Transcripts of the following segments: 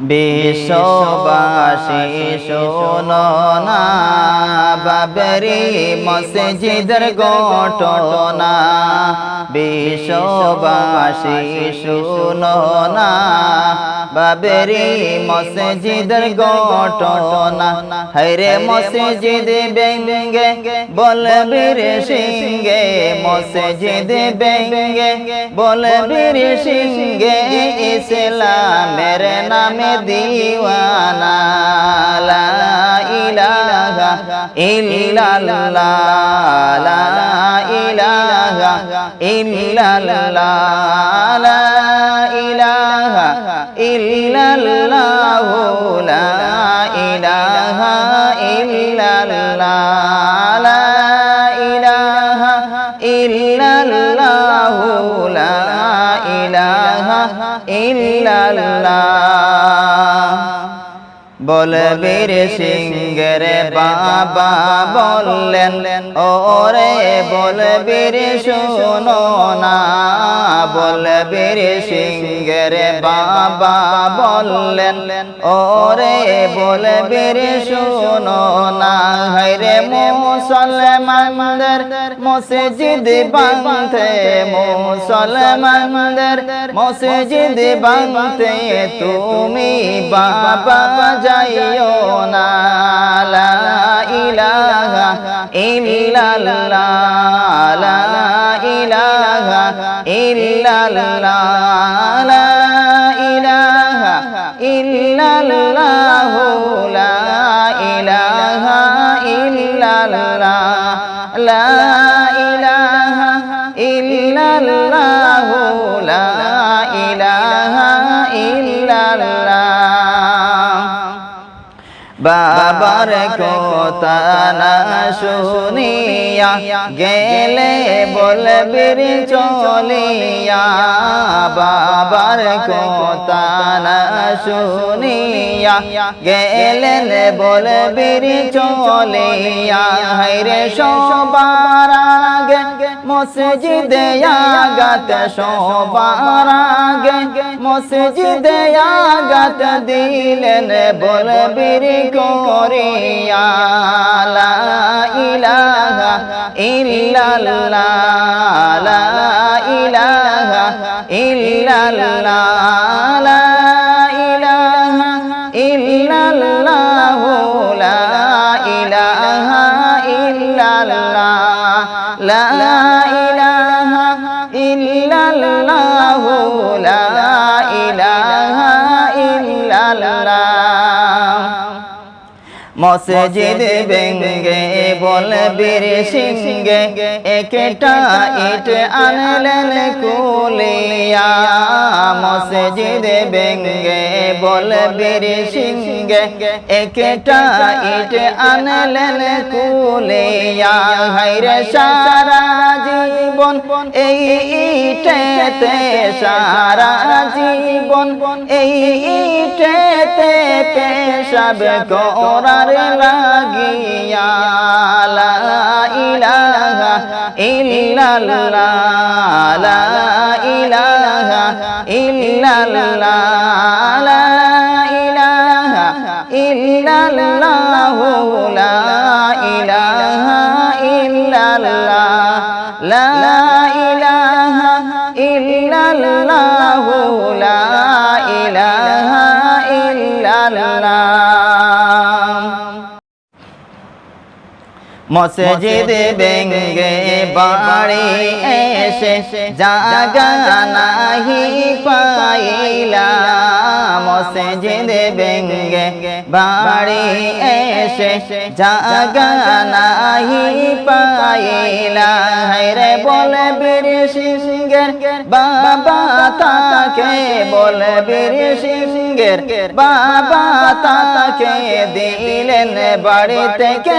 বিশ্ববাসী শোনো না বাবরি মসজিদের ঘটনা। বিশ্ববাসী শোনো না বাবরি মসজিদের ঘটনা। হরে মসজিদ বেঙ্গে বলবীর সিংহে মসজিদ বেঙ্গে বলবীর সিংহে ইসলামের নামে দিওয়ানা। লা ইলাহা ইল্লাল্লাহ লা ইলাহা ইল্লাল্লাহ লা ইলাহা ইল্লাল্লাহ লা ইলাহা ইল্লাল্লাহ। বলবীর সিংহের বাবা বললেন ওরে বলবীর শুনো না বলবীর সিংহের বাবা বললেন ওরে বলবীর শুনো না হরে মুসলমানদের মসজিদ বাঁধতে মুসলমানদের মসজিদ বাঁধতে তুমি বাবা যাইও না লা ইলাহা ইল্লাল্লাহ লা ইলাহা ইল্লাল্লাহ। বাবার কথা না শুনিয়া, গেলে বলবির চলিয়া, বাবার কথা না শুনিয়া গেলেন বলবির চলিয়া হাইরে সবার মসজিদে আগাত সবার আগে। মসজিদে আগাত দিলেন বলবির করিয়া। লা ইলাহা ইল্লাল্লাহ। লা ইলাহা ইল্লাল্লাহ। লা ইলাহা ইল্লাল্লাহ। লা ইলাহা ইল্লাল্লাহ। লা মসজিদ বেঙ্গে বলবীর সিংহে একটা ইট আনলেন কুলিয়া। মসজিদ বেঙ্গে বলবীর সিংহে একটা ইট আনলেন কুলিয়া। হাইরে সারা জীবন, এই ইটেতে সারা জীবন, এই ইটেতে পেশাব করার লাগিয়া, লা ইলাহা ইল্লাল্লাহ, লা ইলাহা ইল্লাল্লাহ। মসজিদ বেঙ্গে বাড়ি এসে জাগা নাহি পাইলা। মসজিদ বেঙ্গে বাড়ি এসে জাগা নাহি পাইলা। রে বলে বীর সিংহের বাবা তাকে, বলে বীর সিংহের বাবা তাকে দিলেন বাড়ি থেকে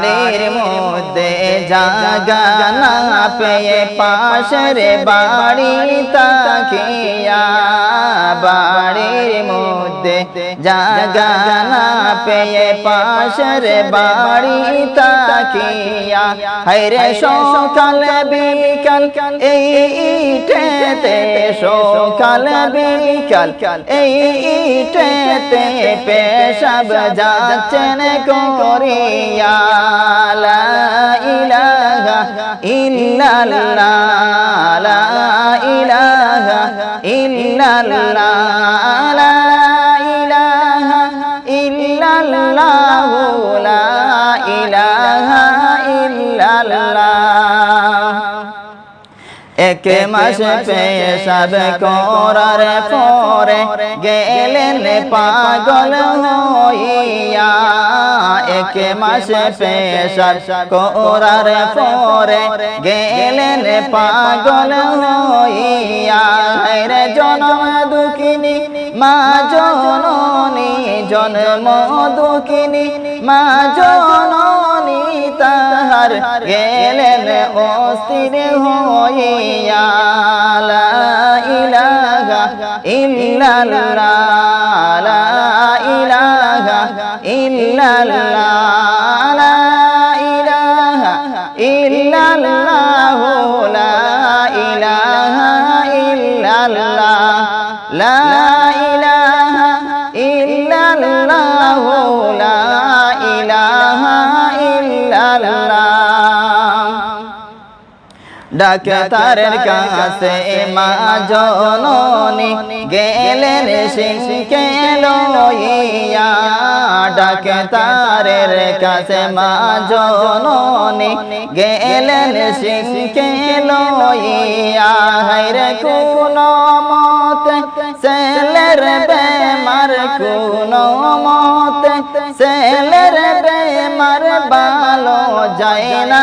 বাড়ির মধ্যে জাগানা পেয়ে পাশের বাড়ি তাকিয়া বাড়ির মধ্যে জাগা না পেয়ে পাশের বাড়ি তাকিয়া। হাইরে সকাল বিকাল, এই ইটেতে সকাল বিকাল, এই ইটেতে পেশাব যাচ্ছেন করিয়া। লা ইলাহা ইল্লাল্লাহ, লা ইলাহা ইল্লাল্লাহ। এক মাস পেশাব করার পরে গেলেন পাগল হইয়া। এক মাস পেশাব করার পরে গেলেন পাগল হইয়া। রে জনম দুঃখিনী মা জননী জন্ম দুঃখিনী মা জননী। তাহার গেলেন অস্থির হইয়া ইলাহা ইল্লাল্লাহ। ডাক্তারের কাছে মা জননী, গেলেন সিংকে লইয়া ডাক্তারের কাছে মা জননী। গেলেন সিংকে লইয়া হাইরে কোন মতে। ছেলের বেমার কোন মতে। ছেলের বেমার ভালো যায় না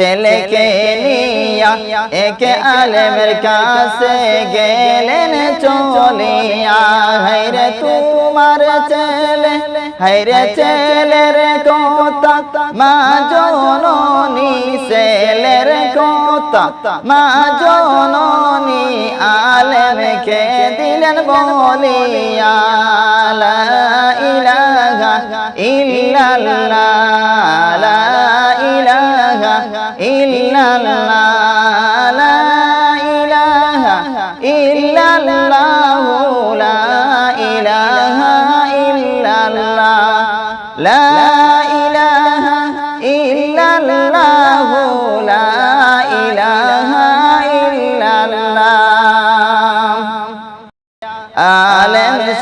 ছেলেকে নিয়া এক আলেমের কাছে গেলেন চলিয়া হাইরে তোমার ছেলে হাইরে ছেলের কথা মা জননী ছেলের কথা মা জননী আলেমকে দিলেন বলিয়া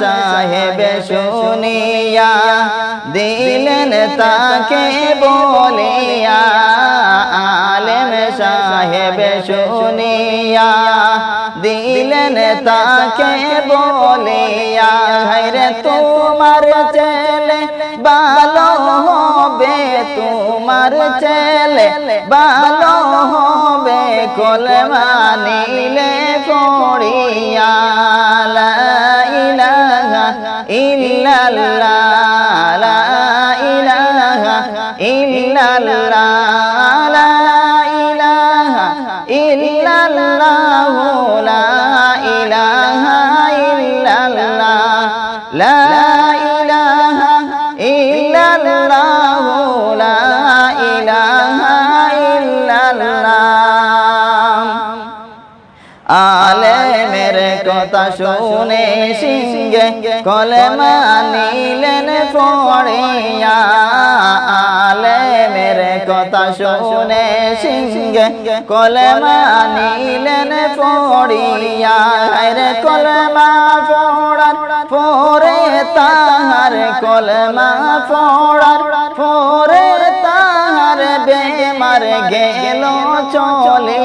সাহেব শুনিয়া দিলেন তাকে বলিয়া, আলেম সাহেব শুনিয়া দিলেন তাকে বলিয়া হরে তোমার ছেলে ভালো হবে, তোমার ছেলে ভালো হবে, কলমা নিলে ইলাহা ইল্লাল্লাহ লা ইলাহা ইল্লাল্লাহ লা ইলাহা ইল্লাল্লাহ লা ইলাহা ইল্লাল্লাহ লা ইলাহা ইল্লাল্লাহ লা ইলাহা ইল্লাল্লাহ আলেমের কথা শুনে সিংহে কলমা নিলেন পড়িয়া, আলেমের কথা শুনে সিংহে কলমা নিলেন পড়িয়া রে কলমা পড়ার পরে তাহার কলমা পড়ার পরে তাহার বেমার গেল চলিয়া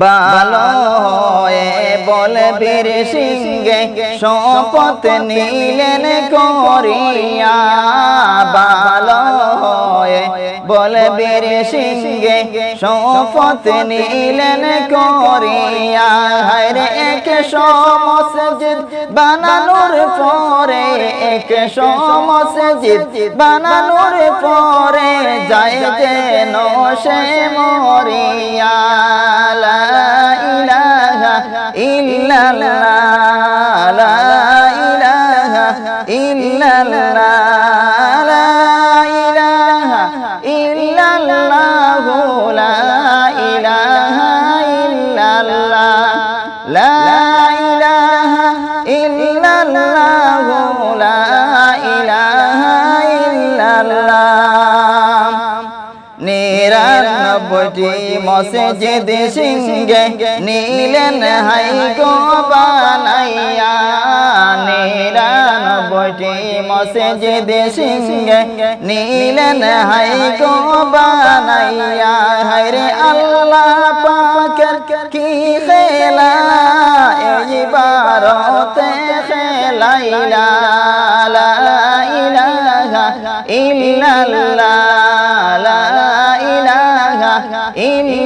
ভালো বলে বীর সিংহে শপথ নিলেন করিয়া ভালো বলবীর সিংহে শপথ নিলেন করিয়া। হরে এক মসজিদ বানানোর পরে, এক মসজিদ বানানোর পরে যায় যেন সে মরিয়া। ইল্লাল্লাহ। লা ইলাহা ইল্লাল্লাহ লা নীলেন হাই গো বানাইয়া। নিরানব্বইটি মসজিদ সিংহে নীলেন হাই গো বানাইয়া। হায়রে আল্লাহ পাকের কি খেলা